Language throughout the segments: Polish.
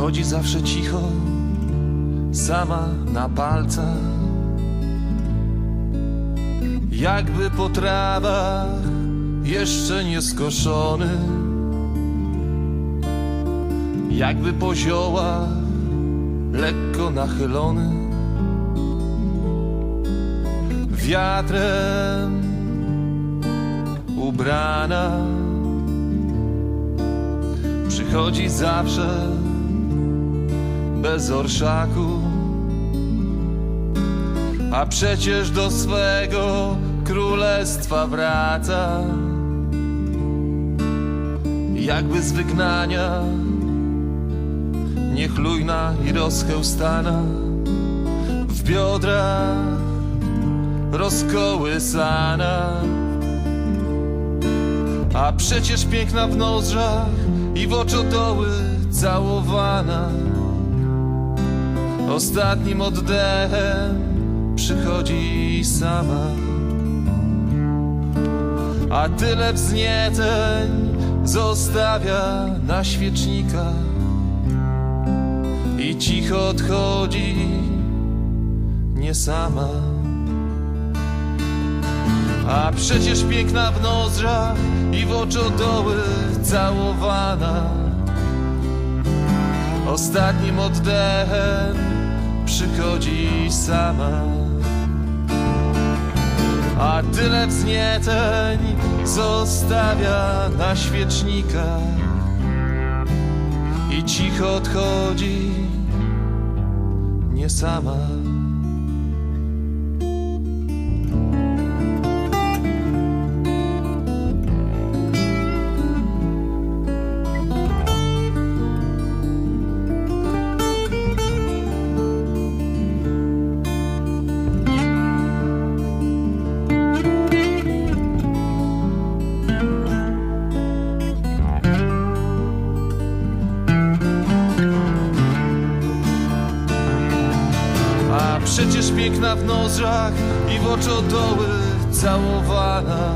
Chodzi zawsze cicho, sama na palcach. Jakby po trawach jeszcze nie skoszony, jakby po ziołach lekko nachylony. Wiatrem ubrana przychodzi zawsze bez orszaku. A przecież do swego królestwa wraca, jakby z wygnania, niechlujna i rozchełstana, w biodrach rozkołysana. A przecież piękna w nozdrzach i w oczodoły całowana. Ostatnim oddechem przychodzi sama. A tyle wznieceń zostawia na świecznikach i cicho odchodzi nie sama. A przecież piękna w i w oczodoły całowana Ostatnim oddechem przychodzi sama. A tyle wznieceń zostawia na świecznikach I cicho odchodzi nie sama przecież piękna w nozdrzach i w oczodoły całowana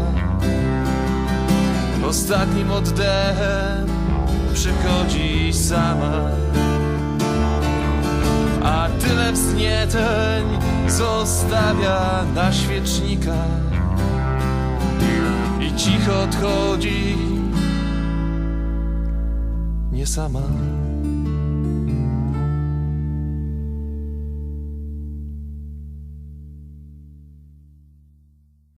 Ostatnim oddechem przychodzi sama. A tyle wznieceń zostawia na świecznikach I cicho odchodzi nie sama